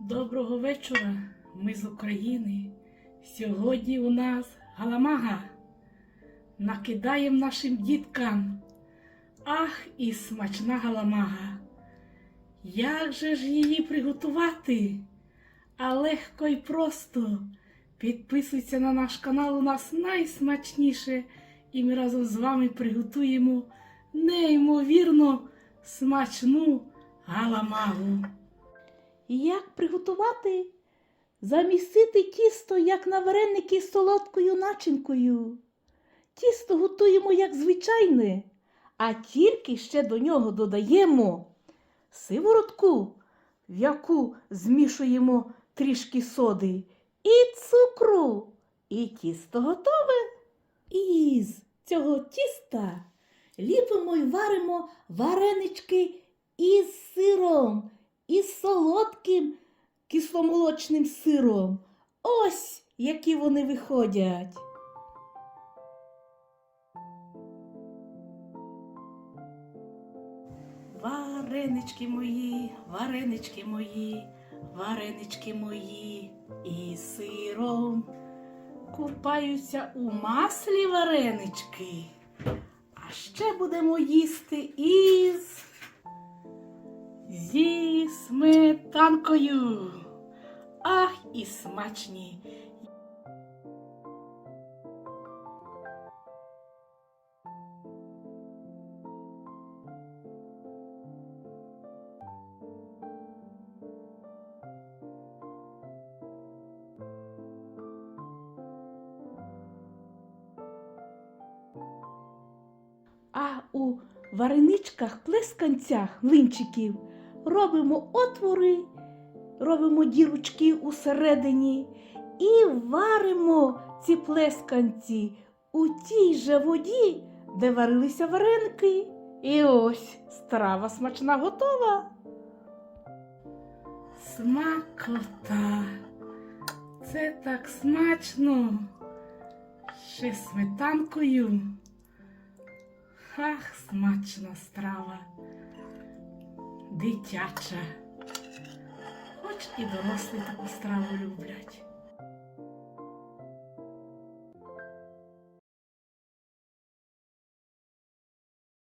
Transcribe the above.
Доброго вечора, ми з України. Сьогодні у нас галамага. Накидаємо нашим діткам. Ах, і смачна галамага. Як же ж її приготувати? А легко і просто. Підписуйся на наш канал, у нас найсмачніше, і ми разом з вами приготуємо неймовірно смачну галамагу. Як приготувати? Замісити тісто, як на вареники з солодкою начинкою. Тісто готуємо як звичайне, а тільки ще до нього додаємо сиворотку, в яку змішуємо трішки соди, і цукру. І тісто готове. Із цього тіста ліпимо й варимо варенички із сиром, із солодким кисломолочним сиром. Ось які вони виходять. Варенички мої, варенички мої, варенички мої із сиром. Купаються у маслі варенички. А ще будемо їсти із зі сметанкою. Ах, і смачні. А у вареничках, плесканцях, млинчиків робимо отвори, робимо дірочки усередині і варимо ці плесканці у тій же воді, де варилися вареники. І ось страва смачна готова. Смакота. Це так смачно. Ще сметанкою. Ах, смачна страва. Дитяча. Хоч і дорослі таку страву люблять.